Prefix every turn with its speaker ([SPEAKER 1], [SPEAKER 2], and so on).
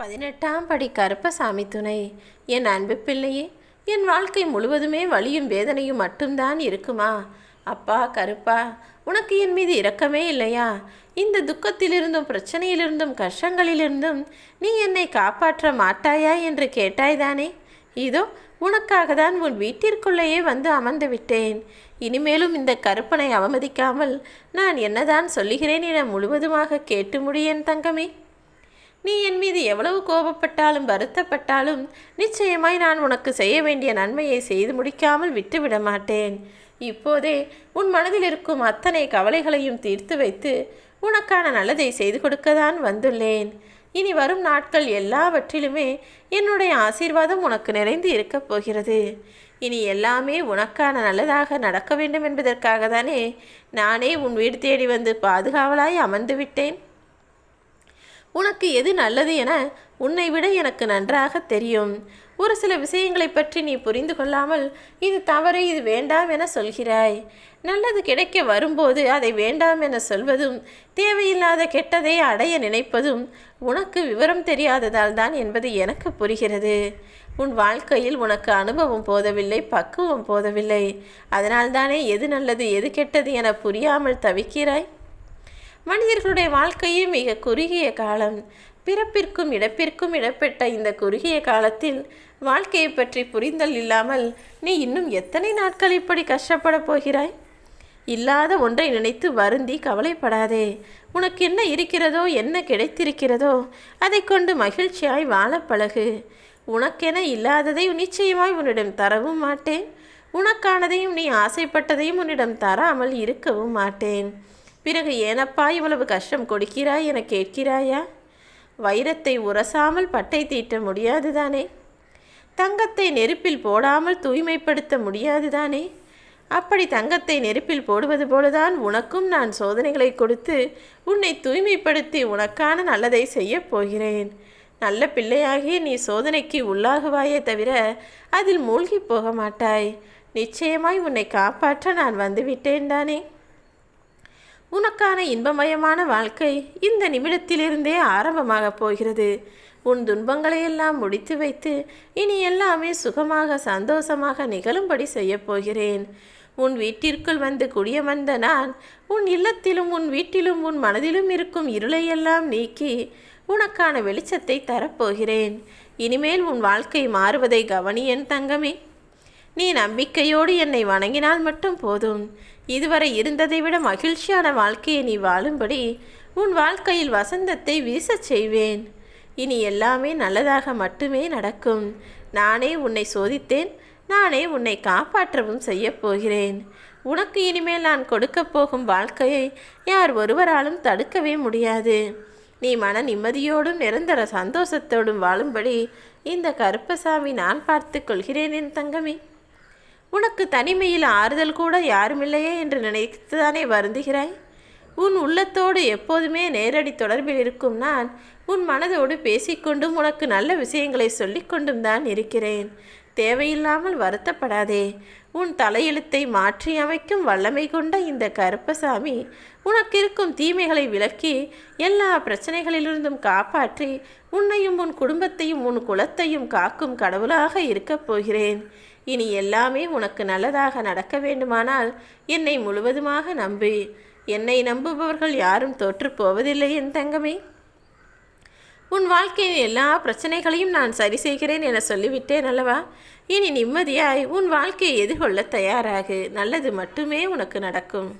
[SPEAKER 1] பதினெட்டாம் படி கருப்பசாமி துணை. என் அன்பு பிள்ளையே என் வாழ்க்கை முழுவதுமே வலியும் வேதனையும் மட்டும்தான் இருக்குமா? அப்பா கருப்பா உனக்கு என் மீது இரக்கமே இல்லையா? இந்த துக்கத்திலிருந்தும் பிரச்சனையிலிருந்தும் கஷ்டங்களிலிருந்தும் நீ என்னை காப்பாற்ற மாட்டாயா என்று கேட்டாய்தானே? இதோ உனக்காக தான் உன் வீட்டிற்குள்ளேயே வந்து அமர்ந்து விட்டேன். இனிமேலும் இந்த கருப்பனை அவமதிக்காமல் நான் என்னதான் சொல்லுகிறேன் என முழுவதுமாக கேட்டு முடியேன் தங்கமே. நீ என் மீது எவ்வளவு கோபப்பட்டாலும் வருத்தப்பட்டாலும் நிச்சயமாய் நான் உனக்கு செய்ய வேண்டிய நன்மையை செய்து முடிக்காமல் விட்டுவிட மாட்டேன். இப்போதே உன் மனதில் இருக்கும் அத்தனை கவலைகளையும் தீர்த்து வைத்து உனக்கான நல்லதை செய்து கொடுக்கதான் வந்துள்ளேன். இனி வரும் நாட்கள் எல்லாவற்றிலுமே என்னுடைய ஆசீர்வாதம் உனக்கு நிறைந்து இருக்கப் போகிறது. இனி எல்லாமே உனக்கான நல்லதாக நடக்க வேண்டும் என்பதற்காக தானே நானே உன் வீடு தேடி வந்து பாதுகாவலாய் அமர்ந்து விட்டேன். உனக்கு எது நல்லது என உன்னை விட எனக்கு நன்றாக தெரியும். ஒரு சில விஷயங்களை பற்றி நீ புரிந்து கொள்ளாமல் இது தவறு இது வேண்டாம் என சொல்கிறாய். நல்லது கிடைக்க வரும்போது அதை வேண்டாம் என சொல்வதும் தேவையில்லாத கெட்டதை அடைய நினைப்பதும் உனக்கு விவரம் தெரியாததால் தான் என்பது எனக்கு புரிகிறது. உன் வாழ்க்கையில் உனக்கு அனுபவம் போதவில்லை பக்குவம் போதவில்லை. அதனால்தானே எது நல்லது எது கெட்டது என புரியாமல் தவிக்கிறாய்? மனிதர்களுடைய வாழ்க்கையே மிக குறுகிய காலம். பிறப்பிற்கும் இடப்பிற்கும் இடப்பட்ட இந்த குறுகிய காலத்தில் வாழ்க்கையை பற்றி புரிந்தல் இல்லாமல் நீ இன்னும் எத்தனை நாட்கள் இப்படி கஷ்டப்பட போகிறாய்? இல்லாத ஒன்றை நினைத்து வருந்தி கவலைப்படாதே. உனக்கு என்ன இருக்கிறதோ என்ன கிடைத்திருக்கிறதோ அதை கொண்டு மகிழ்ச்சியாய் வாழ பழகு. உனக்கென இல்லாததை நிச்சயமாய் உன்னிடம் தரவும் மாட்டேன். உனக்கானதையும் நீ ஆசைப்பட்டதையும் உன்னிடம் தராமல் இருக்கவும் மாட்டேன். பிறகு ஏனப்பா இவ்வளவு கஷ்டம் கொடுக்கிறாய் என கேட்கிறாயா? வைரத்தை உரசாமல் பட்டை தீட்ட முடியாதுதானே? தங்கத்தை நெருப்பில் போடாமல் தூய்மைப்படுத்த முடியாதுதானே? அப்படி தங்கத்தை நெருப்பில் போடுவது போலதான் உனக்கும் நான் சோதனைகளை கொடுத்து உன்னை தூய்மைப்படுத்தி உனக்கான நல்லதை செய்யப் போகிறேன். நல்ல பிள்ளையாகிய நீ சோதனைக்கு உள்ளாகுவாயே தவிர அதில் மூழ்கி போக மாட்டாய். நிச்சயமாய் உன்னை காப்பாற்ற நான் வந்துவிட்டேன் தானே? உனக்கான இன்பமயமான வாழ்க்கை இந்த நிமிடத்திலிருந்தே ஆரம்பமாகப் போகிறது. உன் துன்பங்களையெல்லாம் முடித்து வைத்து இனி எல்லாமே சுகமாக சந்தோஷமாக நிகழும்படி செய்யப் போகிறேன். உன் வீட்டிற்குள் வந்து குடியமர்ந்த நான் உன் இல்லத்திலும் உன் வீட்டிலும் உன் மனதிலும் இருக்கும் இருளையெல்லாம் நீக்கி உனக்கான வெளிச்சத்தை தரப்போகிறேன் இனிமேல் உன் வாழ்க்கை மாறுவதை கவனி என் தங்கமே. நீ நம்பிக்கையோடு என்னை வணங்கினால் மட்டும் போதும். இதுவரை இருந்ததை விட மகிழ்ச்சியான வாழ்க்கையை நீ வாழும்படி உன் வாழ்க்கையில் வசந்தத்தை வீசச் செய்வேன். இனி எல்லாமே நல்லதாக மட்டுமே நடக்கும். நானே உன்னை சோதித்தேன். நானே உன்னை காப்பாற்றவும் செய்யப்போகிறேன் உனக்கு இனிமேல் நான் கொடுக்கப் போகும் வாழ்க்கையை யார் ஒருவராலும் தடுக்கவே முடியாது. நீ மன நிம்மதியோடும் நிரந்தர சந்தோஷத்தோடும் வாழும்படி இந்த கருப்பசாமி நான் பார்த்து கொள்கிறேன் என் தங்கமே. உனக்கு தனிமையில் ஆறுதல் கூட யாருமில்லையே என்று நினைத்துதானே வருந்துகிறாய்? உன் உள்ளத்தோடு எப்போதுமே நேரடி தொடர்பில் இருக்கும் நான் உன் மனதோடு பேசிக்கொண்டும் உனக்கு நல்ல விஷயங்களை சொல்லிக்கொண்டும் தான் இருக்கிறேன். தேவையில்லாமல் வருத்தப்படாதே. உன் தலையெழுத்தை மாற்றி அமைக்கும் வல்லமை கொண்ட இந்த கருப்பசாமி உனக்கு இருக்கும் தீமைகளை விலக்கி எல்லா பிரச்சனைகளிலிருந்தும் காப்பாற்றி உன்னையும் உன் குடும்பத்தையும் உன் குலத்தையும் காக்கும் கடவுளாக இருக்கப் போகிறேன். இனி எல்லாமே உனக்கு நல்லதாக நடக்க வேண்டுமானால் என்னை முழுவதுமாக நம்பு. என்னை நம்புபவர்கள் யாரும் தோற்றுப் போவதில்லை என் தங்கமே. உன் வாழ்க்கையின் எல்லா பிரச்சனைகளையும் நான் சரி செய்கிறேன் என சொல்லிவிட்டேன் அல்லவா? இனி நிம்மதியாய் உன் வாழ்க்கையை எதிர்கொள்ள தயாராகு. நல்லது மட்டுமே உனக்கு நடக்கும்.